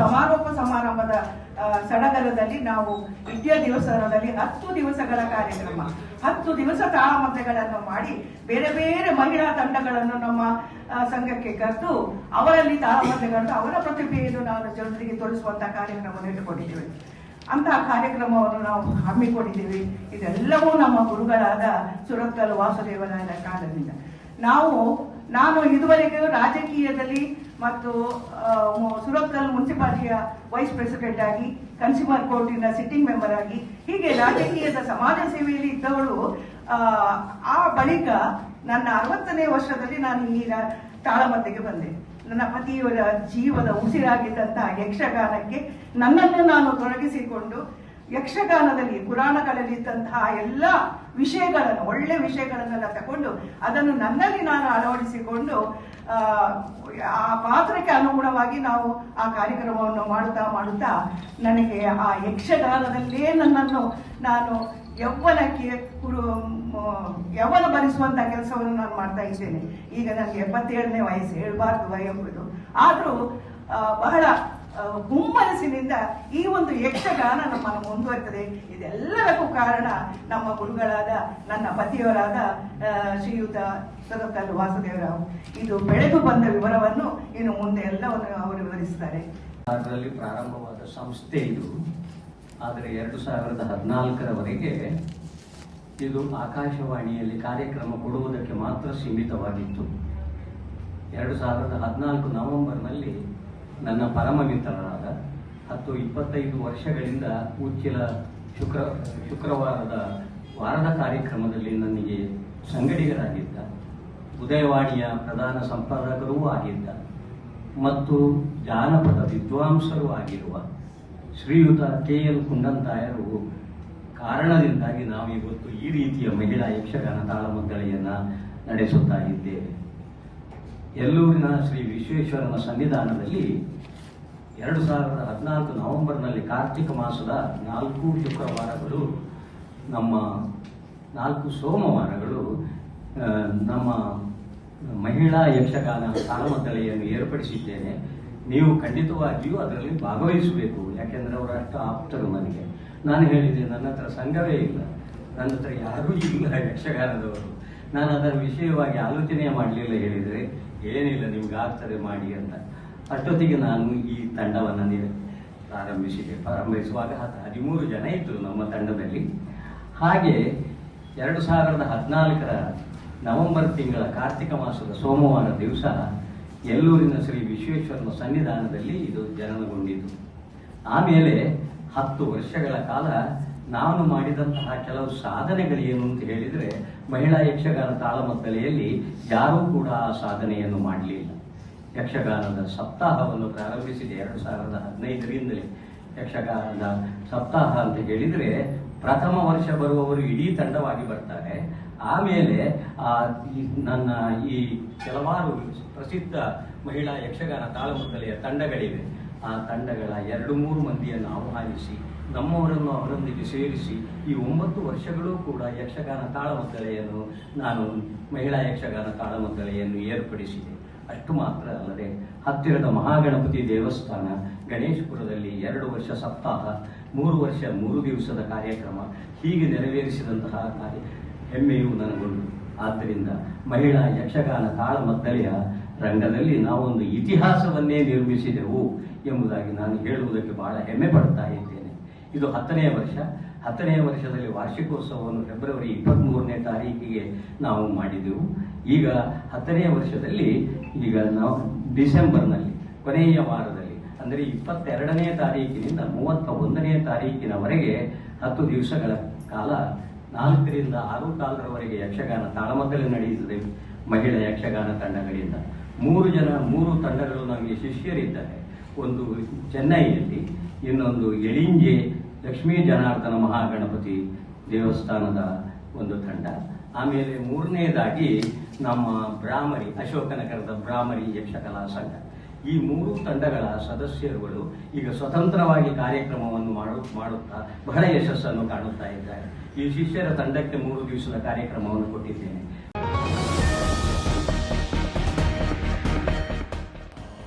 ಸಮಾರೋಪ ಸಮಾರಂಭದ ಸಡಗರದಲ್ಲಿ ನಾವು ವಿದ್ಯಾ ದಿವಸದಲ್ಲಿ ಹತ್ತು ದಿವಸಗಳ ಕಾರ್ಯಕ್ರಮ, ಹತ್ತು ದಿವಸ ತಾಳಮದ್ದೆಗಳನ್ನು ಮಾಡಿ ಬೇರೆ ಬೇರೆ ಮಹಿಳಾ ತಂಡಗಳನ್ನು ನಮ್ಮ ಸಂಘಕ್ಕೆ ಕರೆದು ಅವರಲ್ಲಿ ತಾಳಮದ್ದೆಗಳನ್ನು ಅವರ ಪ್ರತಿಭೆಯನ್ನು ನಾವು ಜನರಿಗೆ ತೋರಿಸುವಂತಹ ಕಾರ್ಯಕ್ರಮವನ್ನು ಇಟ್ಟುಕೊಂಡಿದ್ದೇವೆ. ಅಂತಹ ಕಾರ್ಯಕ್ರಮವನ್ನು ನಾವು ಹಮ್ಮಿಕೊಂಡಿದ್ದೀವಿ. ಇದೆಲ್ಲವೂ ನಮ್ಮ ಗುರುಗಳಾದ ಸುರತ್ತಲ್ ವಾಸುದೇವರಾಯನ ಕಾಲದಿಂದ. ನಾವು ನಾನು ಇದುವರೆಗೂ ರಾಜಕೀಯದಲ್ಲಿ ಮತ್ತು ಸುರತ್ಕಲ್ ಮುನ್ಸಿಪಾಲಿಟಿಯ ವೈಸ್ ಪ್ರೆಸಿಡೆಂಟ್ ಆಗಿ ಕನ್ಸ್ಯೂಮರ್ ಕೋರ್ಟಿನ ಸಿಟ್ಟಿಂಗ್ ಮೆಂಬರ್ ಆಗಿ ಹೀಗೆ ರಾಜಕೀಯದ ಸಮಾಜ ಸೇವೆಯಲ್ಲಿ ಇದ್ದವಳು ಆ, ಬಳಿಕ ನನ್ನ ಅರವತ್ತನೇ ವರ್ಷದಲ್ಲಿ ನಾನು ಈ ತಾಳಮದ್ದೆಗೆ ಬಂದೆ. ನನ್ನ ಪತಿಯವರ ಜೀವದ ಉಸಿರಾಗಿದ್ದಂತಹ ಯಕ್ಷಗಾನಕ್ಕೆ ನನ್ನನ್ನು ನಾನು ತೊಡಗಿಸಿಕೊಂಡು ಯಕ್ಷಗಾನದಲ್ಲಿ ಪುರಾಣಗಳಲ್ಲಿ ಇದ್ದಂತಹ ಎಲ್ಲ ವಿಷಯಗಳನ್ನು ಒಳ್ಳೆ ವಿಷಯಗಳನ್ನೆಲ್ಲ ತಗೊಂಡು ಅದನ್ನು ನನ್ನಲ್ಲಿ ನಾನು ಅಳವಡಿಸಿಕೊಂಡು ಆ, ಪಾತ್ರಕ್ಕೆ ಅನುಗುಣವಾಗಿ ನಾವು ಆ ಕಾರ್ಯಕ್ರಮವನ್ನು ಮಾಡುತ್ತಾ ಮಾಡುತ್ತಾ ನನಗೆ ಆ ಯಕ್ಷಗಾನದಲ್ಲೇ ನನ್ನನ್ನು ನಾನು ಯೌವನಕ್ಕೆ ಯೌವನ ಭರಿಸುವಂತ ಕೆಲಸವನ್ನು ನಾನು ಮಾಡ್ತಾ ಇದ್ದೇನೆ. ಈಗ ನನಗೆ ಎಪ್ಪತ್ತೇಳನೇ ವಯಸ್ಸು ಹೇಳ್ಬಾರ್ದು ಎಂಬುದು ಆದರೂ ಬಹಳ ಆ, ಹುಮ್ಮನಸ್ಸಿನಿಂದ ಈ ಒಂದು ಯಕ್ಷಗಾನ ನಮ್ಮನ್ನು ಮುಂದುವರ್ತದೆ ಇದೆಲ್ಲದಕ್ಕೂ ಕಾರಣ ನಮ್ಮ ಗುರುಗಳಾದ ನನ್ನ ಪತಿಯವರಾದ ಶ್ರೀಯುತ ಸರಕಲ್ ವಾಸುದೇವರಾವ್. ಇದು ಬೆಳೆದು ಬಂದ ವಿವರವನ್ನು ಇನ್ನು ಮುಂದೆ ಎಲ್ಲವನ್ನು ಅವರು ವಿವರಿಸ್ತಾರೆ ಅದರಲ್ಲಿ ಪ್ರಾರಂಭವಾದ ಸಂಸ್ಥೆ ಇದು. ಆದರೆ ಎರಡು ಸಾವಿರದ ಹದಿನಾಲ್ಕರವರೆಗೆ ಇದು ಆಕಾಶವಾಣಿಯಲ್ಲಿ ಕಾರ್ಯಕ್ರಮ ಕೊಡುವುದಕ್ಕೆ ಮಾತ್ರ ಸೀಮಿತವಾಗಿತ್ತು. ಎರಡು ಸಾವಿರದ ಹದಿನಾಲ್ಕು ನವೆಂಬರ್ನಲ್ಲಿ ನನ್ನ ಪರಮ ಮಿತ್ರರಾದ ಹತ್ತು ಇಪ್ಪತ್ತೈದು ವರ್ಷಗಳಿಂದ ಉಚ್ಚಿಲ ಶುಕ್ರ, ಶುಕ್ರವಾರದ ವಾರದ ಕಾರ್ಯಕ್ರಮದಲ್ಲಿ ನನಗೆ ಸಂಗಡಿಗರಾಗಿದ್ದ, ಉದಯವಾಣಿಯ ಪ್ರಧಾನ ಸಂಪಾದಕರೂ ಆಗಿದ್ದ ಮತ್ತು ಜಾನಪದ ವಿದ್ವಾಂಸರೂ ಆಗಿರುವ ಶ್ರೀಯುತ ಕೆ ಎಲ್ ಕುಂಡಂತಾಯರು ಕಾರಣದಿಂದಾಗಿ ನಾವು ಇವತ್ತು ಈ ರೀತಿಯ ಮಹಿಳಾ ಯಕ್ಷಗಾನ ತಾಳಮದ್ದಳೆಯನ್ನು ನಡೆಸುತ್ತಾ ಇದ್ದೇವೆ. ಎಲ್ಲೂರಿನ ಶ್ರೀ ವಿಶ್ವೇಶ್ವರನ ಸನ್ನಿಧಾನದಲ್ಲಿ ಎರಡು ಸಾವಿರದ ಹದಿನಾಲ್ಕು ನವೆಂಬರ್ನಲ್ಲಿ ಕಾರ್ತಿಕ ಮಾಸದ ನಾಲ್ಕು ಶುಕ್ರವಾರಗಳು ನಮ್ಮ ನಾಲ್ಕು ಸೋಮವಾರಗಳು ನಮ್ಮ ಮಹಿಳಾ ಯಕ್ಷಗಾನ ತಾಳಮದ್ದಳೆಯನ್ನು ಏರ್ಪಡಿಸಿದ್ದೇನೆ. ನೀವು ಖಂಡಿತವಾಗಿಯೂ ಅದರಲ್ಲಿ ಭಾಗವಹಿಸಬೇಕು, ಯಾಕೆಂದರೆ ಅವರು ಅಷ್ಟು ಆಪ್ತರು ನನಗೆ. ನಾನು ಹೇಳಿದೆ, ನನ್ನ ಹತ್ರ ಸಂಘವೇ ಇಲ್ಲ. ನನ್ನ ಹತ್ರ ಯಾರೂ ಇಲ್ಲ ಯಕ್ಷಗಾನದವರು. ನಾನು ಅದರ ವಿಷಯವಾಗಿ ಆಲೋಚನೆ ಮಾಡಲಿಲ್ಲ ಹೇಳಿದರೆ ಏನಿಲ್ಲ, ನಿಮ್ಗೆ ಆಗ್ತದೆ ಮಾಡಿ ಅಂತ. ಅಷ್ಟೊತ್ತಿಗೆ ನಾನು ಈ ತಂಡವನ್ನು ಪ್ರಾರಂಭಿಸಿದೆ. ಪ್ರಾರಂಭಿಸುವಾಗ ಹದಿಮೂರು ಜನ ಇದ್ದರು ನಮ್ಮ ತಂಡದಲ್ಲಿ. ಹಾಗೆ ಎರಡು ಸಾವಿರದ ಹದಿನಾಲ್ಕರ ನವೆಂಬರ್ ತಿಂಗಳ ಕಾರ್ತಿಕ ಮಾಸದ ಸೋಮವಾರ ದಿವಸ ಎಲ್ಲೂರಿನ ಶ್ರೀ ವಿಶ್ವೇಶ್ವರನ ಸನ್ನಿಧಾನದಲ್ಲಿ ಇದು ಜನನಗೊಂಡಿತು. ಆಮೇಲೆ ಹತ್ತು ವರ್ಷಗಳ ಕಾಲ ನಾನು ಮಾಡಿದಂತಹ ಕೆಲವು ಸಾಧನೆಗಳೇನು ಅಂತ ಹೇಳಿದರೆ, ಮಹಿಳಾ ಯಕ್ಷಗಾನ ತಾಳಮದ್ದಲೆಯಲ್ಲಿ ಯಾರೂ ಕೂಡ ಆ ಸಾಧನೆಯನ್ನು ಮಾಡಲಿಲ್ಲ. ಯಕ್ಷಗಾನದ ಸಪ್ತಾಹವನ್ನು ಪ್ರಾರಂಭಿಸಿದೆ ಎರಡು ಸಾವಿರದ ಹದಿನೈದರಿಂದಲೇ. ಯಕ್ಷಗಾನದ ಸಪ್ತಾಹ ಅಂತ ಹೇಳಿದರೆ, ಪ್ರಥಮ ವರ್ಷ ಬರುವವರು ಇಡೀ ತಂಡವಾಗಿ ಬರ್ತಾರೆ. ಆಮೇಲೆ ಆ ನನ್ನ ಈ ಕೆಲವಾರು ಪ್ರಸಿದ್ಧ ಮಹಿಳಾ ಯಕ್ಷಗಾನ ತಾಳಮದ್ದಲೆಯ ತಂಡಗಳಿವೆ. ಆ ತಂಡಗಳ ಎರಡು ಮೂರು ಮಂದಿಯನ್ನು ಆಹ್ವಾನಿಸಿ ನಮ್ಮವರನ್ನು ಅವರೊಂದಿಗೆ ಸೇರಿಸಿ ಈ ಒಂಬತ್ತು ವರ್ಷಗಳೂ ಕೂಡ ಯಕ್ಷಗಾನ ತಾಳಮದ್ದಳೆಯನ್ನು ನಾನು ಮಹಿಳಾ ಯಕ್ಷಗಾನ ತಾಳಮದ್ದಳೆಯನ್ನು ಏರ್ಪಡಿಸಿದೆ. ಅಷ್ಟು ಮಾತ್ರ ಅಲ್ಲದೆ ಹತ್ತಿರದ ಮಹಾಗಣಪತಿ ದೇವಸ್ಥಾನ, ಗಣೇಶಪುರದಲ್ಲಿ ಎರಡು ವರ್ಷ ಸಪ್ತಾಹ, ಮೂರು ವರ್ಷ ಮೂರು ದಿವಸದ ಕಾರ್ಯಕ್ರಮ, ಹೀಗೆ ನೆರವೇರಿಸಿದಂತಹ ಕಾರ್ಯ ಹೆಮ್ಮೆಯೂ ನನಗೊಂಡು ಆದ್ದರಿಂದ ಮಹಿಳಾ ಯಕ್ಷಗಾನ ತಾಳಮದ್ದಳೆಯ ರಂಗದಲ್ಲಿ ನಾವೊಂದು ಇತಿಹಾಸವನ್ನೇ ನಿರ್ಮಿಸಿದೆವು ಎಂಬುದಾಗಿ ನಾನು ಹೇಳುವುದಕ್ಕೆ ಬಹಳ ಹೆಮ್ಮೆ ಪಡ್ತಾ ಇದ್ದೇನೆ. ಇದು ಹತ್ತನೆಯ ವರ್ಷ. ಹತ್ತನೆಯ ವರ್ಷದಲ್ಲಿ ವಾರ್ಷಿಕೋತ್ಸವವನ್ನು ಫೆಬ್ರವರಿ ಇಪ್ಪತ್ತ್ಮೂರನೇ ತಾರೀಕಿಗೆ ನಾವು ಮಾಡಿದೆವು. ಈಗ ಹತ್ತನೆಯ ವರ್ಷದಲ್ಲಿ ಈಗ ನಾವು ಡಿಸೆಂಬರ್ನಲ್ಲಿ, ಕೊನೆಯ ವಾರದಲ್ಲಿ, ಅಂದರೆ ಇಪ್ಪತ್ತೆರಡನೇ ತಾರೀಕಿನಿಂದ ಮೂವತ್ತ ಒಂದನೇ ತಾರೀಕಿನವರೆಗೆ ಹತ್ತು ದಿವಸಗಳ ಕಾಲ, ನಾಲ್ಕರಿಂದ ಆರು ಕಾಲದವರೆಗೆ ಯಕ್ಷಗಾನ ತಾಳಮದ್ದಲೆ ನಡೆಯುತ್ತದೆ, ಮಹಿಳೆ ಯಕ್ಷಗಾನ ತಂಡಗಳಿಂದ. ಮೂರು ಜನ, ಮೂರು ತಂಡಗಳು ನಮಗೆ ಶಿಷ್ಯರಿದ್ದಾರೆ. ಒಂದು ಚೆನ್ನೈಯಲ್ಲಿ, ಇನ್ನೊಂದು ಎಳಿಂಜೆ ಲಕ್ಷ್ಮೀ ಜನಾರ್ದನ ಮಹಾಗಣಪತಿ ದೇವಸ್ಥಾನದ ಒಂದು ತಂಡ. ಆಮೇಲೆ ಮೂರನೇದಾಗಿ ನಮ್ಮ ಬ್ರಾಹ್ಮರಿ ಅಶೋಕನಗರದ ಬ್ರಾಹ್ಮರಿ ಯಕ್ಷಕಲಾ ಸಂಘ. ಈ ಮೂರು ತಂಡಗಳ ಸದಸ್ಯರುಗಳು ಈಗ ಸ್ವತಂತ್ರವಾಗಿ ಕಾರ್ಯಕ್ರಮವನ್ನು ಮಾಡು, ಮಾಡುತ್ತಾ ಬಹಳ ಯಶಸ್ಸನ್ನು ಕಾಣುತ್ತಾ ಇದ್ದಾರೆ. ಈ ಶಿಷ್ಯರ ತಂಡಕ್ಕೆ ಮೂರು ದಿವಸದ ಕಾರ್ಯಕ್ರಮವನ್ನು ಕೊಟ್ಟಿದ್ದೇನೆ.